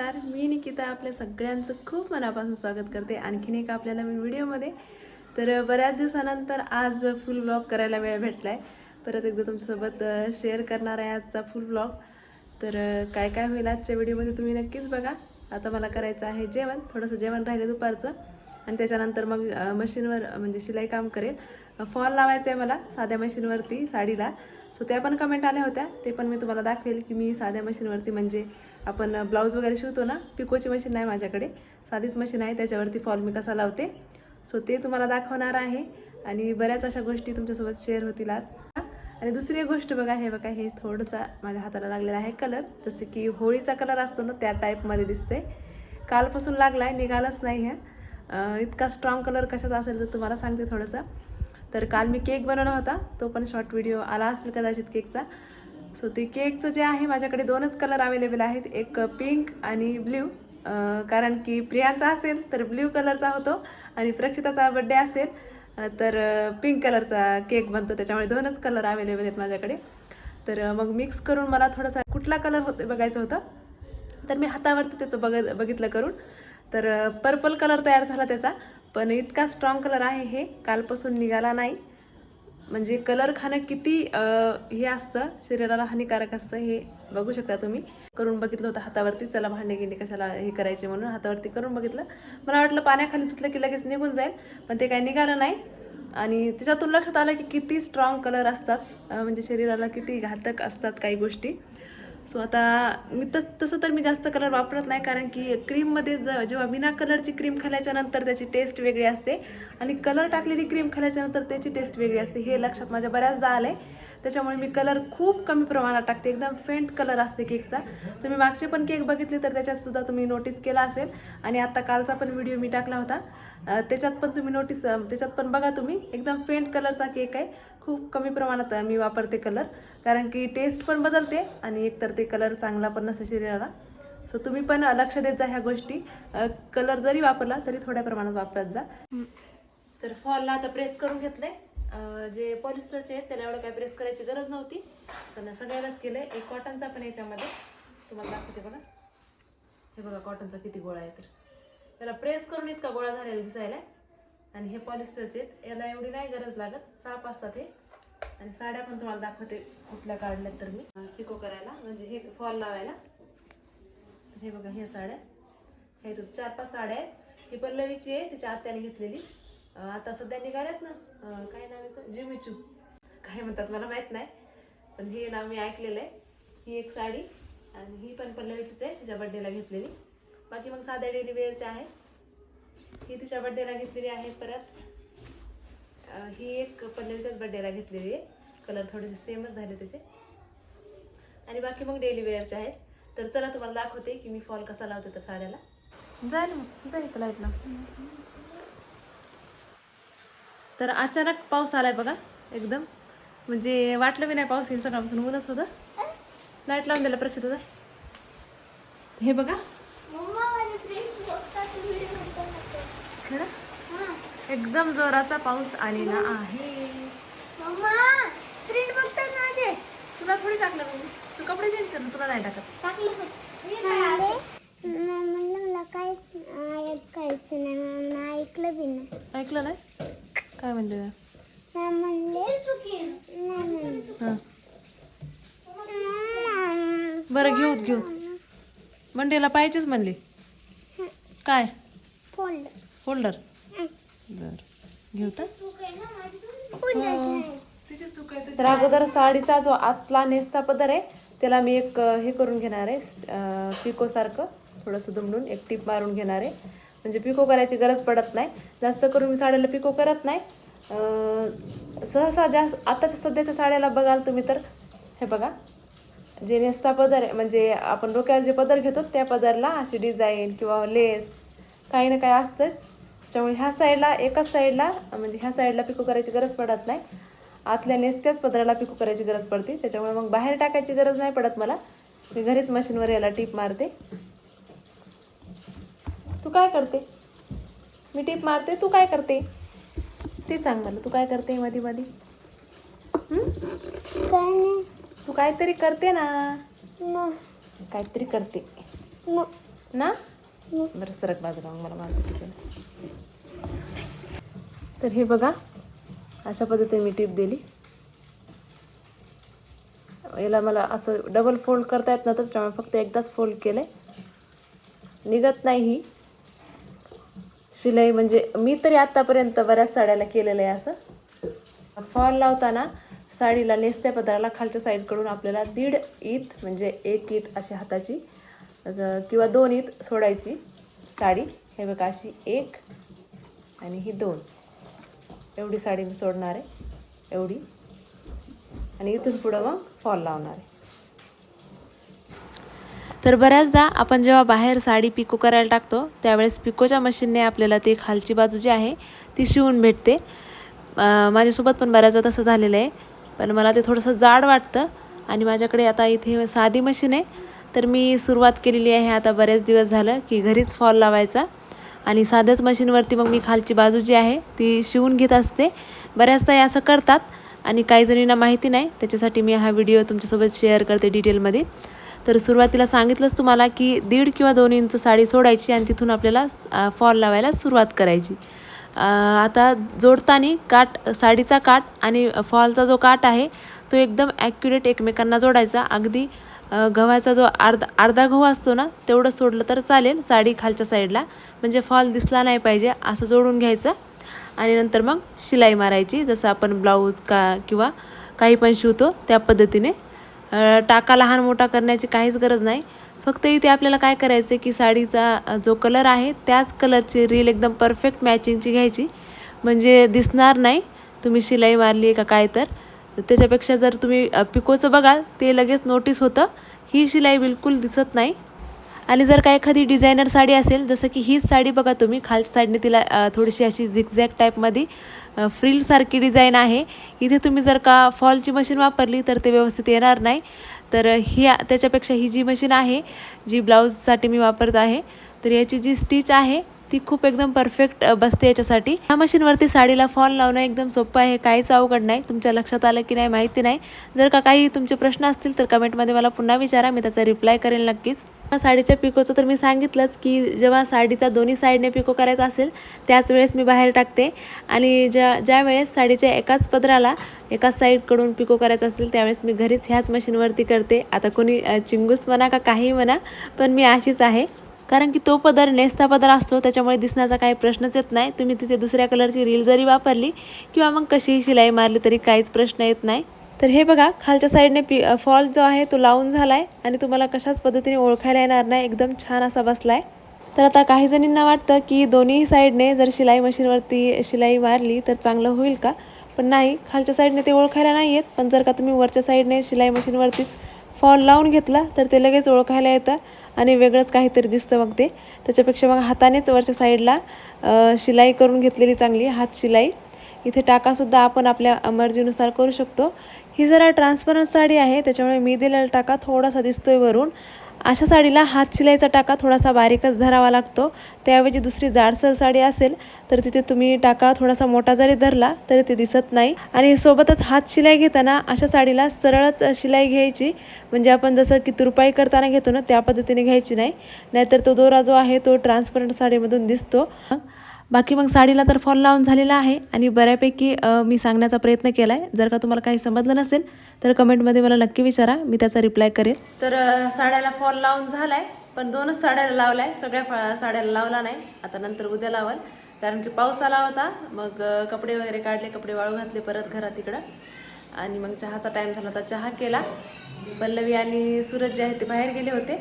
नमस्कार मी निकिता आपल्या सगळ्यांचं खूप मनापासून स्वागत करते आणखीन एक आपल्या नवीन व्हिडिओमध्ये. तर बऱ्याच दिवसानंतर आज फुल ब्लॉग करायला वेळ भेटला आहे परत एकदा तुमच्यासोबत शेअर करणार आहे आजचा फुल ब्लॉग तर काय काय होईल आजच्या व्हिडिओमध्ये तुम्ही नक्कीच बघा. आता मला करायचं आहे जेवण थोडंसं जेवण राहिलं दुपारचं. आणि त्याच्यानंतर मग मशीनवर म्हणजे शिलाई काम करेल. फॉल लावायचं आहे मला साध्या मशीनवरती साडीला. सो त्या पण कमेंट आल्या होत्या. ते पण मी तुम्हाला दाखवेल की मी साध्या मशीनवरती म्हणजे आपण ब्लाऊज वगैरे शिवतो ना पिकोची मशीन नाही माझ्याकडे. साधीच मशीन आहे त्याच्यावरती फॉल मी कसा लावते. सो ते तुम्हाला दाखवणार आहे. आणि बऱ्याच अशा गोष्टी तुमच्यासोबत शेअर होतील आज. आणि दुसरी गोष्ट बघा हे बघा हे थोडंसं माझ्या हाताला लागलेला आहे कलर जसे की होळीचा कलर असतो ना त्या टाईपमध्ये दिसते. कालपासून लागला आहे निघालाच नाही आहे इतका स्ट्रॉंग कलर कशाचा असेल तर तुम्हाला सांगते थोडंसं. तर काल मी केक बनवला होता तो पण शॉर्ट व्हिडिओ आला असेल कदाचित केकचा. सो ते केकचं जे आहे माझ्याकडे दोनच कलर अवेलेबल आहेत एक पिंक आणि ब्ल्यू कारण की प्रियांचा असेल तर ब्ल्यू कलरचा होतो आणि प्रक्षिताचा बड्डे असेल तर पिंक कलरचा केक बनतो. त्याच्यामुळे दोनच कलर अवेलेबल आहेत माझ्याकडे. तर मग मिक्स करून मला थोडासा कुठला कलर होत बघायचं होतं. तर मी हातावरती त्याचं बघ बघितलं करून. तर पर्पल कलर तयार झाला त्याचा. पण इतका स्ट्रॉंग कलर आहे हे कालपासून निघाला नाही. म्हणजे कलर खाणं किती हे असतं शरीराला हानिकारक असतं हे बघू शकता तुम्ही. करून बघितलं होतं हातावरती चला भांडे गिंडे कशाला हे करायचे म्हणून हातावरती करून बघितलं. मला वाटलं पाण्याखाली धुतलं की लगेच निघून जाईल पण ते काही निघालं नाही. आणि त्याच्यातून लक्षात आलं की किती स्ट्रॉंग कलर असतात म्हणजे शरीराला किती घातक असतात काही गोष्टी. सो आता मी तस तसं तर मी जास्त कलर वापरत नाही कारण की क्रीममध्ये ज जेव्हा बिना कलरची क्रीम खाल्ल्याच्या नंतर त्याची टेस्ट वेगळी असते. आणि कलर टाकलेली क्रीम खाल्ल्याच्या नंतर त्याची टेस्ट वेगळी असते. हे लक्षात माझ्या बऱ्याचदा आलं आहे त्याच्यामुळे मी कलर खूप कमी प्रमाणात टाकते. एकदम फेंट कलर असते केकचा. तुम्ही मागचे पण केक बघितले तर त्याच्यात सुद्धा तुम्ही नोटीस केला असेल. आणि आता कालचा पण व्हिडिओ मी टाकला होता. त्याच्यात पण तुम्ही नोटीस त्याच्यात पण बघा तुम्ही. एकदम फेंट कलरचा केक आहे. खूप कमी प्रमाणात मी वापरते कलर. कारण की टेस्ट पण बदलते आणि एकतर ते कलर चांगला पण नसतं शरीराला. सो तुम्ही पण लक्ष देत जा ह्या गोष्टी. कलर जरी वापरला तरी थोड्या प्रमाणात वापरत जा. तर फॉलला आता प्रेस करून घेतलंय. आहे जे पॉलिस्टरचे आहेत त्याला एवढं काय प्रेस करायची गरज नव्हती. तर सगळ्यालाच केलंय. एक कॉटनचा पण याच्यामध्ये. तुम्हाला दाखवते बघा. हे बघा कॉटनचा किती गोळा आहे तर. त्याला प्रेस करून इतका गोळा झालेला दिसायला. आणि हे पॉलिस्टरचे आहेत. याला एवढी नाही गरज लागत. साप असतात हे. आणि साड्या पण तुम्हाला दाखवते कुठल्या काढल्यात तर मी. पिको करायला. म्हणजे हे फॉल लावायला. हे बघा हे साड्या. हे तर चार पाच साड्या आहेत. ही पल्लवीची आहे. तिच्या आत्याने घेतलेली. आता सध्या निघाल्यात ना. काय नाव याचं? जिमिचू. काय म्हणतात मला माहीत नाही पण हे नाव मी ऐकलेलं आहे ही एक साडी आणि ही पण पल्लवीचीच आहे तिच्या बड्डेला घेतलेली. बाकी मग साध्या डेली वेअरच्या आहे. ही तिच्या बड्डेला घेतलेली आहे परत. ही एक पल्लवीच्याच बड्डेला घेतलेली आहे. कलर थोडेसे सेमच झाले त्याचे. आणि बाकी मग डेली वेअरचे आहेत. तर चला तुम्हाला दाखवते की मी फॉल कसा लावते तर साड्याला. जाईल मग. जाईल का लाइट तर अचानक पाऊस आलाय बघा एकदम. म्हणजे वाटलं बी नाही पाऊस येईल सकाळपासून ऊनच होतं. लाइट लावून दिला प्रक्षित होता हे बघा. खरं? हां. एकदम जोराचा पाऊस आलेला आहे. तुला थोडी टाकलं तू कपडे चेंज कर तुला नाही टाकत. टाकलं काहीच नाही. ऐकलं बी नाही. ऐकलं नाही? काय म्हणले? हां. बरं घेऊत घेऊ मंडेला पाहिजेच म्हणले. काय? फोल्ड फोल्डर बर घेऊ तर अगोदर साडीचा जो आतला नेसता पदर आहे त्याला मी एक हे करून घेणार आहे पिको सारखं थोडंसं दुमडून एक टीप मारून घेणार आहे. म्हणजे पिको करायची गरज पडत नाही. जास्त करून मी साड्याला पिको करत नाही. सहसा जास्त आताच्या सध्याच्या साड्याला बघाल तुम्ही तर हे बघा. जे नेसता पदर आहे म्हणजे आपण डोक्यावर जे पदर घेतो त्या पदरला अशी डिझाईन किंवा लेस काही ना काही असतंच. त्यामुळे ह्या साईडला एकाच साईडला म्हणजे ह्या साईडला पिको करायची गरज पडत नाही. आतल्या नेसत्याच पदराला पिको करायची गरज पडते. त्याच्यामुळे मग बाहेर टाकायची गरज नाही पडत मला. मी घरीच मशीनवर याला टीप मारते. तू काय करते? मी टीप मारते तू काय करते? ते सांग मला तू काय करते काय नाही. तू काहीतरी करते ना? काहीतरी करते. न. बरं सरक बाजूला मला माझं तर हे बघा अशा पद्धतीने मी टीप दिली. याला मला असं डबल फोल्ड करता येत नव्हतं त्यामुळे फक्त एकदाच फोल्ड केलं निघत नाही ही. शिलाई म्हणजे मी तरी आत्तापर्यंत बऱ्याच साड्याला केलेलं आहे असं. फॉल लावताना साडीला नेसत्या पदराला खालच्या साईडकडून आपल्याला दीड ईत म्हणजे एक ईत अशी हाताची किंवा दोन ईत सोडायची साडी. हे बघा अशी एक आणि ही दोन. एवढी साडी मी सोडणार आहे एवढी. आणि इथून पुढं मग फॉल लावणार आहे. तर बऱ्याचदा आपण जेव्हा बाहेर साडी पिको करायला टाकतो त्यावेळेस पिकोच्या मशीनने आपल्याला ती खालची बाजू जी आहे ती शिवून भेटते. माझ्यासोबत पण बऱ्याचदा तसं झालेलं आहे. पण मला ते थोडंसं जाड वाटतं आणि माझ्याकडे आता इथे साधी मशीन आहे. तर मी सुरुवात केलेली आहे आता बरेच दिवस झालं की घरीच फॉल लावायचा आणि साध्याच मशीनवरती मग मी खालची बाजू जी आहे ती शिवून घेत असते. बऱ्याचदा हे असं करतात आणि काही जणींना माहिती नाही त्याच्यासाठी मी हा व्हिडिओ तुमच्यासोबत शेअर करते डिटेलमध्ये. तर सुरुवातीला सांगितलंच तुम्हाला की दीड किंवा दोन इंच साडी सोडायची आणि तिथून आपल्याला फॉल लावायला सुरुवात करायची. आता जोडताना काठ साडीचा काठ आणि फॉलचा जो काठ आहे तो एकदम ॲक्युरेट एकमेकांना जोडायचा. अगदी गव्हाचा जो अर्धा अर्धा गहू असतो ना तेवढं सोडलं तर चालेल साडी खालच्या साईडला. म्हणजे फॉल दिसला नाही पाहिजे असं जोडून घ्यायचं. आणि नंतर मग शिलाई मारायची जसं आपण ब्लाऊज का किंवा काही पण शिवतो त्या पद्धतीने टाका लहान मोठा करण्याची काहीच गरज नाही. फक्त इथे आपल्याला काय करायचं की साडीचा जो कलर आहे त्याच कलरची रील एकदम परफेक्ट मॅचिंगची घ्यायची. म्हणजे दिसणार नाही. तुम्ही शिलाई मारली आहे का काय तर. त्याच्यापेक्षा जर तुम्ही पिकोचं बघाल ते लगेच नोटीस होतं. ही शिलाई बिलकुल दिसत नाही. आणि जर का एखादी डिझायनर साडी असेल जसं की हीच साडी बघा तुम्ही खालच्या साईडने तिला थोडीशी अशी झिकझॅक टाईपमध्ये फ्रिलसारखी डिझाईन आहे. इथे तुम्ही जर का फॉलची मशीन वापरली तर ते व्यवस्थित येणार नाही. तर ही त्याच्यापेक्षा ही जी मशीन आहे जी ब्लाऊजसाठी मी वापरत आहे तर याची जी स्टिच आहे ती खूप एकदम परफेक्ट बसते याच्यासाठी. ह्या मशीनवरती साडीला फॉल लावणं एकदम सोपं आहे काहीच अवघड नाही. तुमच्या लक्षात आलं की नाही माहिती नाही. जर का काही तुमचे प्रश्न असतील तर कमेंटमध्ये मला पुन्हा विचारा मी त्याचा रिप्लाय करेल नक्कीच. साडीच्या पिकोचं तर मी सांगितलंच की जेव्हा साडीचा दोन्ही साईडने पिको करायचा असेल त्याच वेळेस मी बाहेर टाकते. आणि ज्या ज्या वेळेस साडीच्या एकाच पदराला एकाच साईडकडून पिको करायचं असेल त्यावेळेस मी घरीच ह्याच मशीनवरती करते. आता कोणी चिंगूस म्हणा का काही म्हणा पण मी अशीच आहे. कारण की तो पदर नेस्ता पदर असतो त्याच्यामुळे दिसण्याचा काही प्रश्नच येत नाही. तुम्ही तिथे दुसऱ्या कलरची रील जरी वापरली किंवा मग कशीही शिलाई मारली तरी काहीच प्रश्न येत नाही. तर हे बघा खालच्या साईडने पी फॉल जो आहे तो लावून झाला आहे आणि तुम्हाला कशाच पद्धतीने ओळखायला येणार नाही एकदम छान असा बसला आहे तर आता काही जणींना वाटतं की दोन्ही साईडने जर शिलाई मशीनवरती शिलाई मारली तर चांगलं होईल का? पण नाही खालच्या साईडने ते ओळखायला नाही येत पण जर का तुम्ही वरच्या साईडने शिलाई मशीनवरतीच फॉल लावून घेतला तर ते लगेच ओळखायला येतं आणि वेगळंच काहीतरी दिसतं मग ते. त्याच्यापेक्षा मग हातानेच वरच्या साईडला शिलाई करून घेतलेली चांगली हात शिलाई. इथे टाकासुद्धा आपण आपल्या मर्जीनुसार करू शकतो. ही जरा ट्रान्सपरंट साडी आहे त्याच्यामुळे मी दिलेला टाका थोडासा दिसतोय वरून. अशा साडीला हात शिलाईचा टाका थोडासा बारीकच धरावा लागतो. त्याऐवजी दुसरी जाडसर साडी असेल तर तिथे तुम्ही टाका थोडासा मोठा जरी धरला तरी ते दिसत नाही. आणि सोबतच हात शिलाई घेताना अशा साडीला सरळच शिलाई घ्यायची. म्हणजे आपण जसं की तुरपाई करताना घेतो ना त्या पद्धतीने घ्यायची नाही. नाहीतर तो दोरा जो आहे तो ट्रान्सपरंट साडीमधून दिसतो. बाकी मग साडीला तर फॉल लावून झालेला आहे आणि बऱ्यापैकी मी सांगण्याचा प्रयत्न केला आहे जर का तुम्हाला काही समजलं नसेल तर कमेंटमध्ये मला नक्की विचारा. मी त्याचा रिप्लाय करेल तर साड्याला फॉल लावून झालाय पण दोनच साड्याला लावला आहे सगळ्या साड्याला लावला नाही. आता नंतर उद्या लावाल. कारण की पाऊस आला होता. मग कपडे वगैरे काढले कपडे वाळू घातले परत घरात तिकडं आणि मग चहाचा टाईम झाला होता. चहा केला. पल्लवी आणि सूरज जे आहे ते बाहेर गेले होते.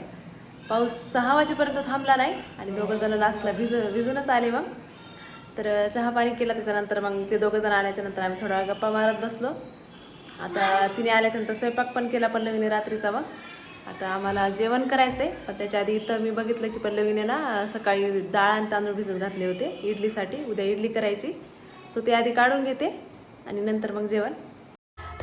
पाऊस सहा वाजेपर्यंत थांबला नाही. आणि दोघं जण लास्टला भिज भिजूनच आले मग. तर चहा पाणी केलं त्याच्यानंतर मग ते दोघं जण आल्याच्यानंतर आम्ही थोडा गप्पा मारत बसलो. आता तिने आल्याच्यानंतर स्वयंपाक पण केला पल्लवीने रात्रीचा मग. आता आम्हाला जेवण करायचं आहे पण त्याच्या आधी इथं मी बघितलं की पल्लवीने ना सकाळी डाळ आणि तांदूळ भिजत घातले होते इडलीसाठी उद्या इडली करायची. सो ते आधी काढून घेते आणि नंतर मग जेवण.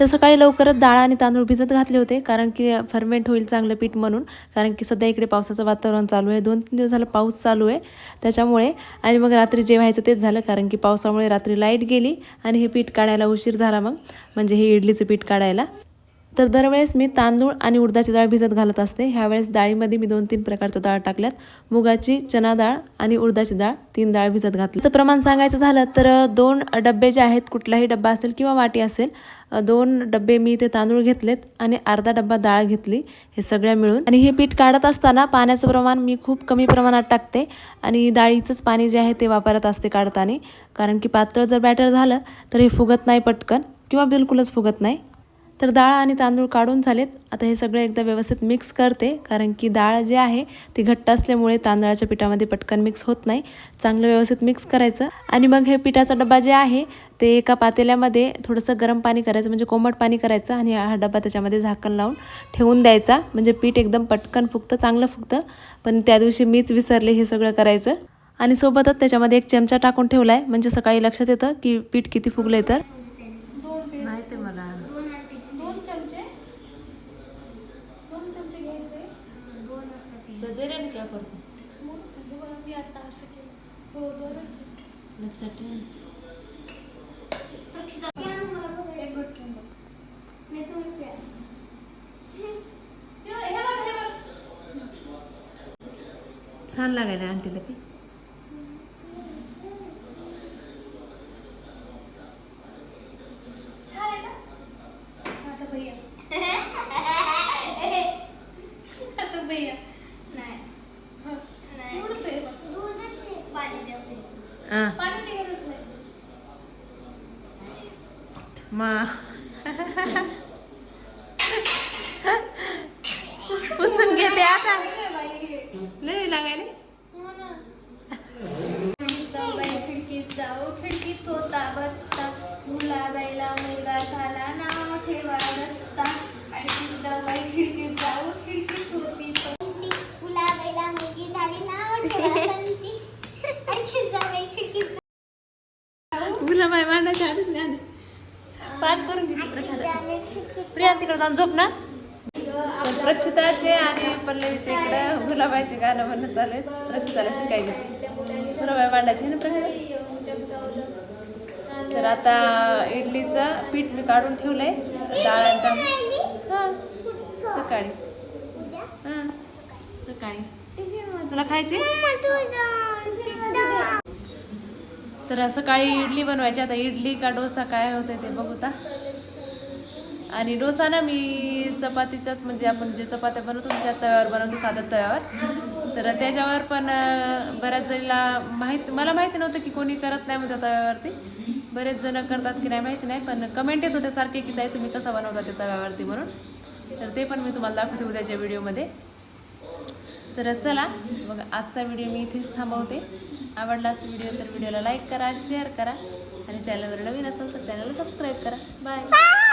तर सकाळी लवकरच डाळ आणि तांदूळ भिजत घातले होते कारण की फर्मेंट होईल चांगलं पीठ म्हणून. कारण की सध्या इकडे पावसाचं वातावरण चालू आहे. दोन तीन दिवस झालं पाऊस चालू आहे. त्याच्यामुळे आणि मग रात्री जेवायचं तेच झालं कारण की पावसामुळे रात्री लाइट गेली आणि हे पीठ काढायला उशीर झाला मग. म्हणजे हे इडलीचं पीठ काढायला. तर दरवेळेस मी तांदूळ आणि उडदाची डाळ भिजत घालत असते. ह्यावेळेस डाळीमध्ये मी दोन तीन प्रकारच्या डाळ टाकल्यात. मुगाची चना डाळ आणि उडदाची डाळ तीन डाळ भिजत घातली. त्याचं प्रमाण सांगायचं झालं तर दोन डबे जे आहेत कुठलाही डब्बा असेल किंवा वाटी असेल दोन डबे मी ते तांदूळ घेतलेत आणि अर्धा डब्बा डाळ घेतली. हे सगळ्या मिळून आणि हे पीठ काढत असताना पाण्याचं प्रमाण मी खूप कमी प्रमाणात टाकते आणि डाळीचंच पाणी जे आहे ते वापरत असते काढताना. कारण की पातळ जर बॅटर झालं तर हे फुगत नाही पटकन किंवा बिलकुलच फुगत नाही. तर डाळ आणि तांदूळ काढून झालेत. आता हे सगळं एकदा व्यवस्थित मिक्स करते कारण की डाळ जी आहे ती घट्ट असल्यामुळे तांदळाच्या पिठामध्ये पटकन मिक्स होत नाही. चांगलं व्यवस्थित मिक्स करायचं. आणि मग हे पिठाचा डबा जे आहे ते एका पातेल्यामध्ये थोडंसं गरम पाणी करायचं म्हणजे कोमट पाणी करायचं आणि हा डबा त्याच्यामध्ये झाकण लावून ठेवून द्यायचा. म्हणजे पीठ एकदम पटकन फुगतं चांगलं फुगतं. पण त्या दिवशी मीच विसरले हे सगळं करायचं. आणि सोबतच त्याच्यामध्ये एक चमचा टाकून ठेवला आहे म्हणजे सकाळी लक्षात येतं की पीठ किती फुगलं आहे तर दोन पेज माहिती आहे मला दोन आटे दोन चमचे दोन चमचे घ्यायचे दोन असतात ते. सध्या काय करतो बघा मी आता असं केलं हो दोनच लक्षात ठेव मला बघायचं. एक नाही, तुम्ही प्या. छान लागायला आंटीला की छान आहे ना आता भैया आता भैया नाही, हं. नाही. एवढंच आहे बघ. दूधच आहे. पाणी द्या पहिले. हां पाण्याची गरज नाही मा पुसून घेते आता हे बाई. लय लागायले हो ना. जाऊ बाई खिडकीत जाऊ खिडकीत होता बत्ता मुलाबाईला मुलगा झाला नाव ठेवा दत्ता आणि बाई खिडकीत जाऊ होती. ती गुलाबाईला मुलगी झाली. मांडायच्या आधीच पाठ करून घेते प्रक्षिता जावे खिडकीत. प्रिया तिकडे जाऊन झोप ना. प्रक्षिताचे आणि पल्लवीचे इकडं गुलाबाईचे गाणं म्हणणं चालू आहे प्रक्षिताला शिकायचे गुलाबाई मांडायचे ना प्रक्षिता तर आता इडलीचं पीठ मी काढून ठेवलं आहे डाळ आणि तांदूळ हां सकाळी. हां सकाळी. तुला खायची? तर सकाळी इडली बनवायची. आता इडली का डोसा काय होतं ते बघू आता आणि डोसा ना मी चपातीच्याच म्हणजे आपण जे चपात्या बनवतो त्या तव्यावर बनवतो साध्या तव्यावर. तर त्याच्यावर पण बऱ्याच जणीला माहीत मला माहिती नव्हतं की कोणी करत नाही म्हणजे तव्यावरती. बरेच जण करतात की नाही माहिती नाही पण कमेंट येत होते सारखे की ताई तुम्ही कसा बनवता ते तव्यावरती म्हणून? तर ते पण मी तुम्हाला दाखवते उद्याच्या व्हिडिओमध्ये तर चला मग आजचा व्हिडिओ मी इथेच थांबवते. आवडला असेल व्हिडिओ तर व्हिडिओला लाईक करा शेअर करा आणि चॅनलवर नवीन असेल तर चॅनलला सबस्क्राईब करा. बाय